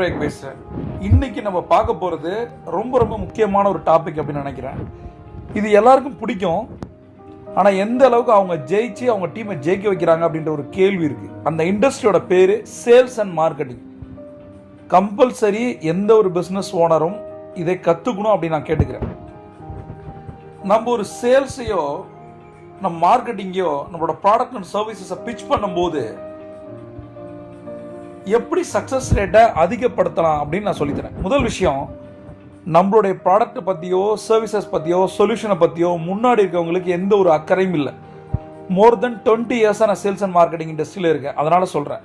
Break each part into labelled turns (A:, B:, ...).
A: Break பேசுகிறேன் இன்னைக்கு நம்ம பார்க்க போகிறது ரொம்ப ரொம்ப முக்கியமான ஒரு டாபிக் அப்படின்னு நினைக்கிறேன். இது எல்லாருக்கும் பிடிக்கும். ஆனால் எந்த அளவுக்கு அவங்க ஜெயிச்சு அவங்க டீமை ஜெயிக்க வைக்கிறாங்க அப்படின்ற ஒரு கேள்வி இருக்குது அந்த இண்டஸ்ட்ரியோட பேர் சேல்ஸ் அண்ட் மார்க்கெட்டிங் கம்பல்சரி எந்த ஒரு பிஸ்னஸ் ஓனரும் இதை கற்றுக்கணும் அப்படின்னு நான் கேட்டுக்கிறேன். நம்ம ஒரு சேல்ஸையோ நம்ம மார்க்கெட்டிங்கையோ நம்மளோட ப்ராடக்ட் அண்ட் சர்வீசஸை பிச் பண்ணும்போது எப்படி சக்ஸஸ் ரேட்டை அதிகப்படுத்தலாம் அப்படின்னு நான் சொல்லித்தரேன். முதல் விஷயம் நம்மளுடைய ப்ராடக்ட்டை பற்றியோ சர்வீசஸ் பற்றியோ சொல்யூஷனை பற்றியோ முன்னாடி இருக்கவங்களுக்கு எந்த ஒரு அக்கறையும் இல்லை. மோர் தென் டுவெண்ட்டி இயர்ஸாக நான் சேல்ஸ் அண்ட் மார்க்கெட்டிங் இண்டஸ்ட்ரியில் இருக்கேன். அதனால் சொல்கிறேன்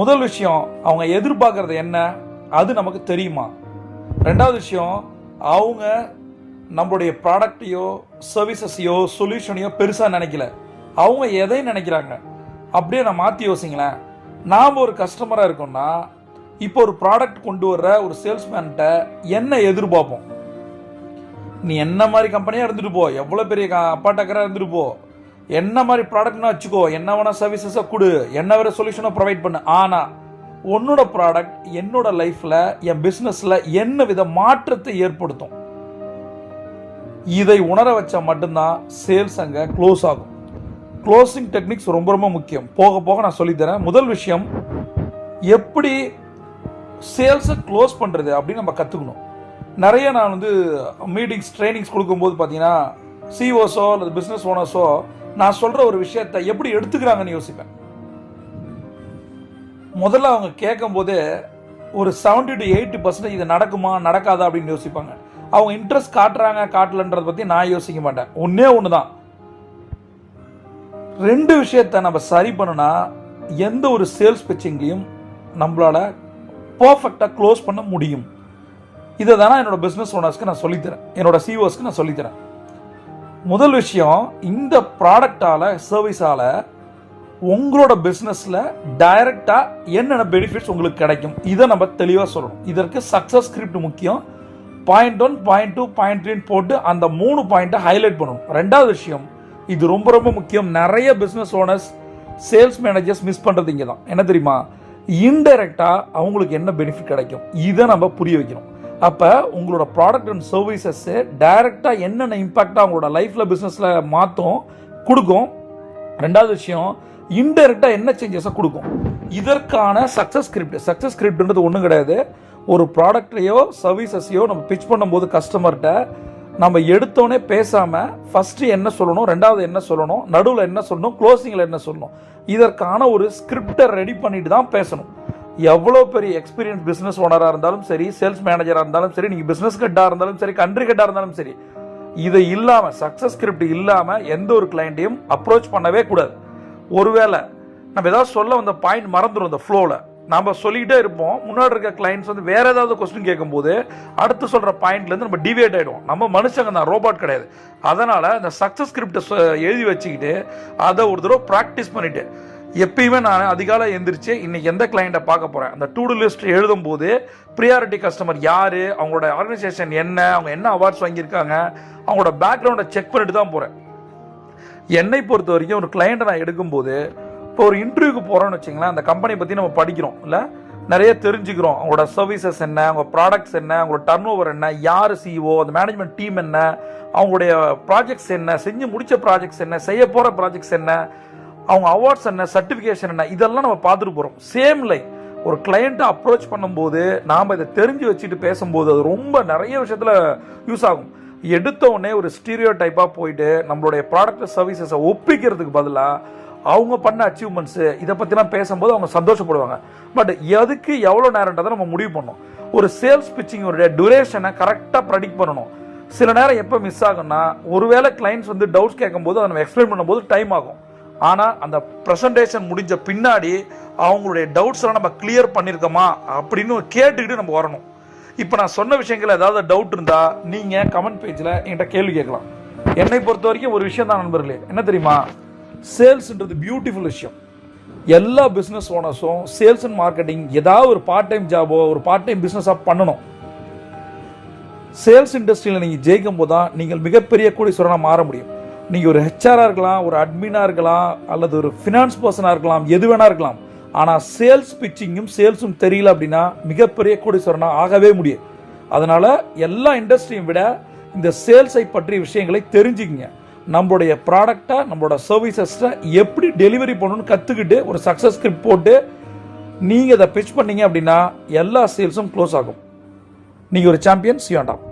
A: முதல் விஷயம் அவங்க எதிர்பார்க்குறது என்ன? அது நமக்கு தெரியுமா? ரெண்டாவது விஷயம் அவங்க நம்மளுடைய ப்ராடக்டையோ சர்வீசஸையோ சொல்யூஷனையோ பெருசாக நினைக்கல. அவங்க எதை நினைக்கிறாங்க? அப்படியே நான் மாற்றி யோசிங்களேன். நாம் ஒரு கஸ்டமராக இருக்கோம்னா இப்போ ஒரு ப்ராடக்ட் கொண்டு வர்ற ஒரு சேல்ஸ்மேன்கிட்ட என்ன எதிர்பார்ப்போம்? நீ என்ன மாதிரி கம்பெனியாக இருந்துட்டு போ எவ்வளோ பெரிய அப்பாட்டக்கராக இருந்துட்டு போ என்ன மாதிரி ப்ராடக்ட்னா வச்சுக்கோ என்ன வேணால் சர்வீசஸை கொடு என்ன வேற சொல்யூஷனை ப்ரொவைட் பண்ணு. ஆனால் உன்னோட ப்ராடக்ட் என்னோட லைஃப்பில் என் பிஸ்னஸில் என்ன வித மாற்றத்தை ஏற்படுத்தும்? இதை உணர வச்சா மட்டும்தான் சேல்ஸ் அங்கே க்ளோஸ் ஆகும். க்ளோசிங் டெக்னிக்ஸ் ரொம்ப ரொம்ப முக்கியம். போக போக நான் சொல்லித்தரேன் முதல் விஷயம் எப்படி சேல்ஸை க்ளோஸ் பண்ணுறது அப்படின்னு நம்ம கற்றுக்கணும் நிறைய நான் வந்து மீட்டிங்ஸ் ட்ரைனிங்ஸ் கொடுக்கும்போது பார்த்தீங்கன்னா சிஓஸோ அல்லது பிஸ்னஸ் ஓனர்ஸோ நான் சொல்கிற ஒரு விஷயத்தை எப்படி எடுத்துக்கிறாங்கன்னு யோசிப்பேன். முதல்ல அவங்க கேட்கும்போதே ஒரு 70 டு எயிட்டி பர்சன்டேஜ் இது நடக்குமா நடக்காதா அப்படின்னு யோசிப்பாங்க. அவங்க இன்ட்ரெஸ்ட் காட்டுறாங்க காட்டலன்றதை பற்றி நான் யோசிக்க மாட்டேன். ஒன்றே ஒன்று தான் ரெண்டு விஷயத்த நம்ம சரி பண்ணுனா எந்த ஒரு சேல்ஸ் பிச்சிங்லையும் நம்மளால் பர்ஃபெக்டாக க்ளோஸ் பண்ண முடியும். இதை தானே என்னோட பிஸ்னஸ் ஓனர்ஸ்க்கு நான் சொல்லித்தரேன். என்னோட சிஓஸ்க்கு நான் சொல்லித்தரேன். முதல் விஷயம் இந்த ப்ராடக்டால் சர்வீஸால் உங்களோட பிஸ்னஸில் டைரக்டாக என்னென்ன பெனிஃபிட்ஸ் உங்களுக்கு கிடைக்கும்? இதை நம்ம தெளிவாக சொல்லணும். இதற்கு சக்ஸஸ் ஸ்கிரிப்ட் முக்கியம். Point one point two point த்ரீன்னு போட்டு அந்த மூணு பாயிண்ட்டை ஹைலைட் பண்ணணும். ரெண்டாவது விஷயம் இது ரொம்ப ரொம்ப முக்கியம். நிறைய business owners sales managers miss பண்ணுறது இங்கே தான் என்ன தெரியுமா? இன்டெரக்டாக அவங்களுக்கு என்ன பெனிஃபிட் கிடைக்கும்? இதை நம்ம புரிய வைக்கணும். அப்போ உங்களோட ப்ராடக்ட் அண்ட் சர்வீசஸ்ஸு டைரெக்டாக என்னென்ன இம்பேக்டாக அவங்களோட லைஃப்பில் பிஸ்னஸில் மாற்றும் கொடுக்கும். ரெண்டாவது விஷயம் இன்டெரக்டாக என்ன சேஞ்சஸை கொடுக்கும்? இதற்கான சக்ஸஸ் ஸ்கிரிப்ட் சக்ஸஸ் ஸ்கிரிப்ட்ன்றது ஒன்றும் கிடையாது. ஒரு ப்ராடக்ட்டையோ சர்வீசஸையோ நம்ம பிச் பண்ணும்போது கஸ்டமர்கிட்ட நம்ம எடுத்தோடனே பேசாமல் ஃபஸ்ட்டு என்ன சொல்லணும் ரெண்டாவது என்ன சொல்லணும் நடுவில் என்ன சொல்லணும் க்ளோசிங்கில் என்ன சொல்லணும் இதற்கான ஒரு ஸ்கிரிப்டை ரெடி பண்ணிட்டு தான் பேசணும். எவ்வளோ பெரிய எக்ஸ்பீரியன்ஸ் பிஸ்னஸ் ஓனராக இருந்தாலும் சரி சேல்ஸ் மேனேஜராக இருந்தாலும் சரி நீங்கள் பிஸ்னஸ் ஹெட்டாக இருந்தாலும் சரி கண்ட்ரி ஹெட்டாக இருந்தாலும் சரி இது இல்லாமல் சக்ஸஸ் ஸ்கிரிப்ட் இல்லாமல் எந்த ஒரு கிளைண்ட்டையும் அப்ரோச் பண்ணவே கூடாது. ஒருவேளை நம்ம ஏதாவது சொல்ல வந்த பாயிண்ட் மறந்துடும் இந்த ஃப்ளோவில் நம்ம சொல்லிக்கிட்டே இருப்போம். முன்னாடி இருக்க கிளைண்ட்ஸ் வந்து வேற ஏதாவது கொஸ்டின் கேட்கும்போது அடுத்து சொல்கிற பாயிண்ட்லேருந்து நம்ம டிவேட் ஆகிடுவோம் நம்ம மனுஷங்க தான் ரோபாட் கிடையாது. அதனால் இந்த சக்ஸஸ் ஸ்கிரிப்டை எழுதி வச்சுக்கிட்டு அதை ஒரு தடவை ப்ராக்டிஸ் பண்ணிவிட்டு எப்பயுமே நான் அதிகாலை எந்திரிச்சு இன்னைக்கு எந்த கிளைண்ட்டை பார்க்க போகிறேன் அந்த டூ லிஸ்ட் எழுதும்போது ப்ரியாரிட்டி கஸ்டமர் யார்? அவங்களோட ஆர்கனைசேஷன் என்ன? அவங்க என்ன அவார்ட்ஸ் வாங்கியிருக்காங்க? அவங்களோட பேக்ரவுண்டை செக் பண்ணிட்டு தான் போகிறேன் என்னை பொறுத்த வரைக்கும் ஒரு கிளைண்ட்டை நான் எடுக்கும்போது இப்போ ஒரு இன்டர்வியூக்கு போகிறோம்னு வச்சிங்களேன் அந்த கம்பெனி பற்றி நம்ம படிக்கிறோம் இல்லை? நிறைய தெரிஞ்சுக்கிறோம். அவங்களோட சர்வீசஸ் என்ன அவங்க ப்ராடக்ட்ஸ் என்ன அவங்களோட டர்ன் ஓவர் என்ன யார் சிஓ அந்த மேனேஜ்மெண்ட் டீம் என்ன அவங்களுடைய ப்ராஜெக்ட்ஸ் என்ன செஞ்சு முடித்த ப்ராஜெக்ட்ஸ் என்ன செய்ய போகிற ப்ராஜெக்ட்ஸ் என்ன அவங்க அவார்ட்ஸ் என்ன சர்டிஃபிகேஷன் என்ன இதெல்லாம் நம்ம பார்த்துட்டு போகிறோம் சேம் லைக் ஒரு கிளையண்ட்டை அப்ரோச் பண்ணும்போது நாம் இதை தெரிஞ்சு வச்சுட்டு பேசும்போது அது ரொம்ப நிறைய விஷயத்தில் யூஸ் ஆகும். எடுத்த உடனே ஒரு ஸ்டீரியோ டைப்பாக போயிட்டு நம்மளுடைய ப்ராடக்ட் சர்வீசஸை ஒப்பிக்கிறதுக்கு பதிலாக அவங்க பண்ண அச்சீவ்மெண்ட்ஸு இதை பற்றிலாம் பேசும்போது அவங்க சந்தோஷப்படுவாங்க. பட் எதுக்கு எவ்வளோ நேரன்றதை நம்ம முடிவு பண்ணோம் ஒரு சேல்ஸ் பிச்சிங்கோடைய டியூரேஷனை கரெக்டாக ப்ரெடிக்ட் பண்ணணும். சில நேரம் எப்போ மிஸ் ஆகும்னா ஒருவேளை கிளைண்ட்ஸ் வந்து டவுட்ஸ் கேட்கும்போது அதை நம்ம எக்ஸ்பிளைன் பண்ணும்போது டைம் ஆகும். ஆனால் அந்த ப்ரெசன்டேஷன் முடிஞ்ச பின்னாடி அவங்களுடைய டவுட்ஸ் எல்லாம் நம்ம கிளியர் பண்ணியிருக்கோமா அப்படின்னு கேட்டுக்கிட்டு நம்ம வரணும். இப்போ நான் சொன்ன விஷயங்கள் ஏதாவது டவுட் இருந்தால் நீங்கள் கமெண்ட் பேஜில் என்கிட்ட கேள்வி கேட்கலாம். என்னை பொறுத்த வரைக்கும் ஒரு விஷயம் தான் நண்பர்களே. என்ன தெரியுமா? சேல்ஸ்ன்றது பியூட்டிஃபுல் விஷயம். எல்லா பிஸ்னஸ் ஓனர்ஸும் சேல்ஸ் அண்ட் மார்க்கெட்டிங் ஏதாவது ஒரு பார்ட் டைம் ஜாபோ ஒரு பார்ட் டைம் பிஸ்னஸாக பண்ணணும். சேல்ஸ் இண்டஸ்ட்ரியில் நீங்கள் ஜெயிக்கும் போது தான் நீங்கள் மிகப்பெரிய கோடீஸ்வரனாக மாற முடியும். நீங்கள் ஒரு ஹெச்ஆராக இருக்கலாம் ஒரு அட்மினாக இருக்கலாம் அல்லது ஒரு ஃபினான்ஸ் பர்சனாக இருக்கலாம் எது வேணா இருக்கலாம். ஆனால் சேல்ஸ் பிச்சிங்கும் சேல்ஸும் தெரியல அப்படின்னா மிகப்பெரிய கோடீஸ்வரனாக ஆகவே முடியும் அதனால் எல்லா இண்டஸ்ட்ரியும் விட இந்த சேல்ஸை பற்றிய விஷயங்களை தெரிஞ்சுக்கிங்க. நம்மளுடைய ப்ராடக்டை நம்மளோட சர்வீசஸை எப்படி டெலிவரி பண்ணணும்னு கற்றுக்கிட்டு ஒரு சக்ஸஸ் ஸ்கிரிப்ட் போட்டு நீங்கள் அதை பிச் பண்ணீங்க அப்படின்னா எல்லா சேல்ஸும் க்ளோஸ் ஆகும். நீங்கள் ஒரு சாம்பியன் சியோண்டாம்